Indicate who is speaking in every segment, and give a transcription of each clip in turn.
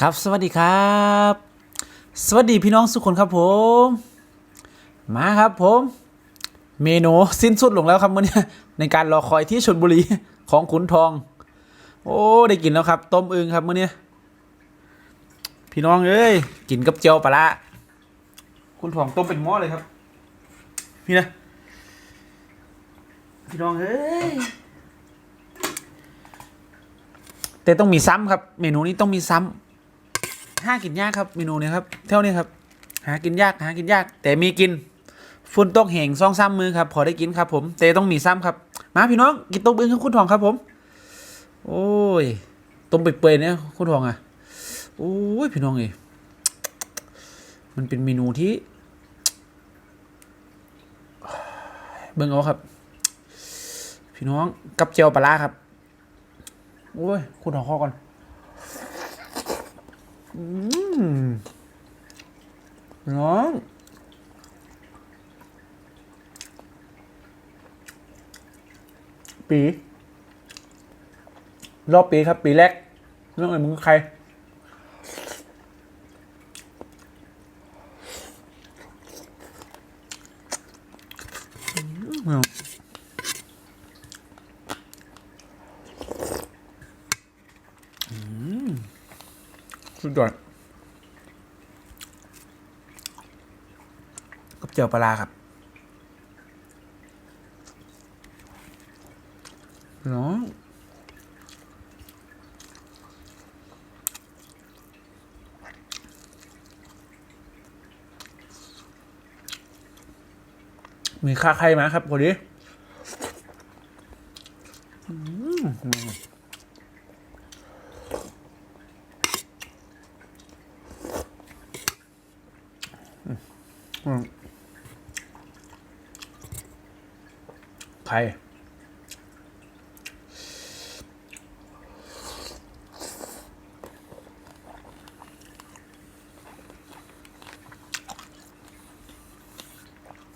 Speaker 1: ครับสวัสดีครับ สวัสดีพี่น้องทุกคนครับผม มาครับผม เมนูสิ้นสุดลงแล้วครับมื่อนี้ในการรอคอยที่ชนบุรีของขุนทอง โอ้ได้กินแล้วครับ ต้มอึงครับมื่อนี้พี่น้องเอ้ยกินกับเจียวปลาขุนทองต้มเป็นหม้อเลยครับ พี่นะพี่น้องเอ้ยแต่ต้องมีซ้ำครับ เมนูนี้ต้องมีซ้ำ หากินยากครับเมนูนี้ครับเท่านี้ครับ หากินยากหากินยาก แต่มีกินฝุ่นตกแห่งซองซ้ำมือครับพอได้กินครับ ผมแต่ต้องมีซ้ำครับ มาพี่น้องกินต้มอึ่งครับคุณทองครับผม โอ้ยต้มเปื่อยๆเนี่ยคุณทองอะโอ้ยพี่น้องเอ้มันเป็นเมนูที่เบิ่งเอาครับ พี่น้องกับเจียวปลาครับ โอ้ย คุณหอข้อก่อน น้อง ปี รอบปีครับ ปีแรกเรื่องอะไรมึงใคร อืม สุดยอดกับเจียวปลาครับน้องมีค่าใครไหมครับพอดีอืมอืม ใคร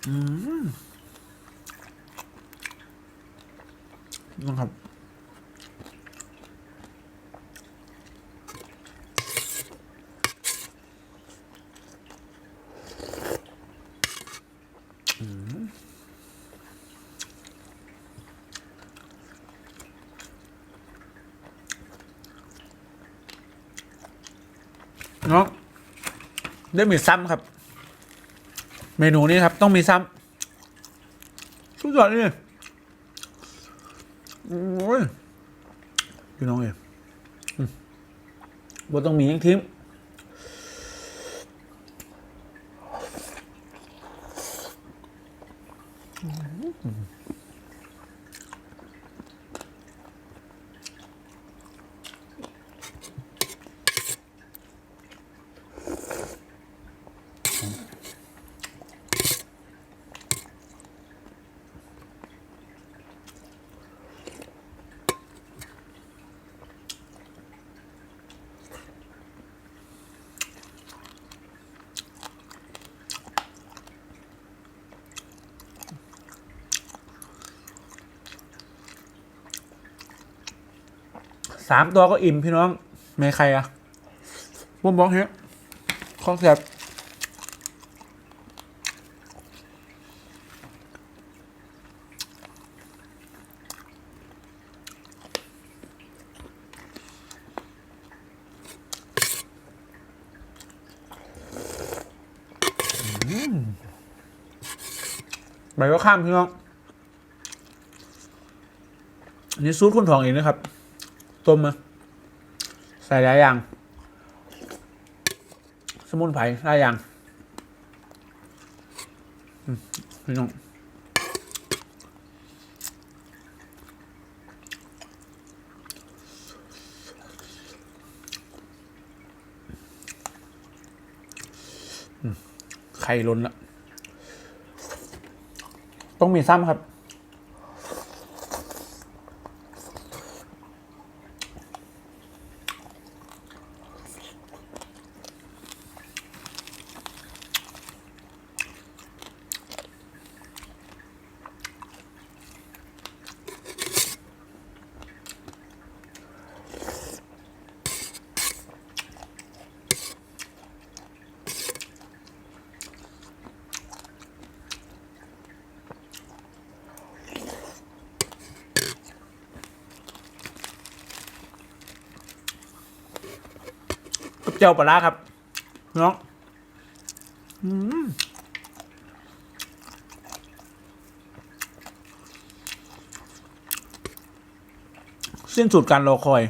Speaker 1: อืมนะครับ เนาะได้มีซ้ำครับ เมนูนี้ครับ ต้องมีซ้ำสุดยอดนี่โอ้ยพี่น้องเอ๋อืมบต้องมียังทิ้ง สามตัวก็อิ่มพี่น้องไม่ใครอะผมบอกเฮ้ยคอนเซ็ปต์ใบก็ข้ามพี่น้อง อันนี้ซูตรคุณทองเองนะครับ ต้มมใส่หลายอย่าง สมุนไพรหลายอย่างพี่น้องอืมไข่ล้นละต้องมีซ้ำครับ เจ้าปลาร้าครับเน้องอืมสิ้นสุดการรอคอย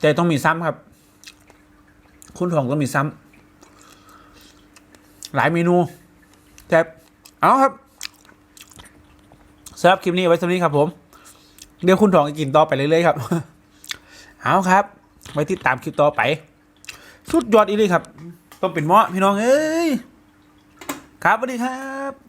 Speaker 1: แต่ต้องมีซ้ำครับ คุณทองต้องมีซ้ำหลายเมนูแต่เอาครับสำหรับคลิปนี้ไว้เท่านี้ครับผม เดี๋ยวคุณทองจะกินต่อไปเรื่อยๆครับ เอาครับ ไว้ติดตามคลิปต่อไป สุดยอดอีเลยครับ ต้องเป็นหมอพี่น้องเอ้ย ครับสวัสดีครับ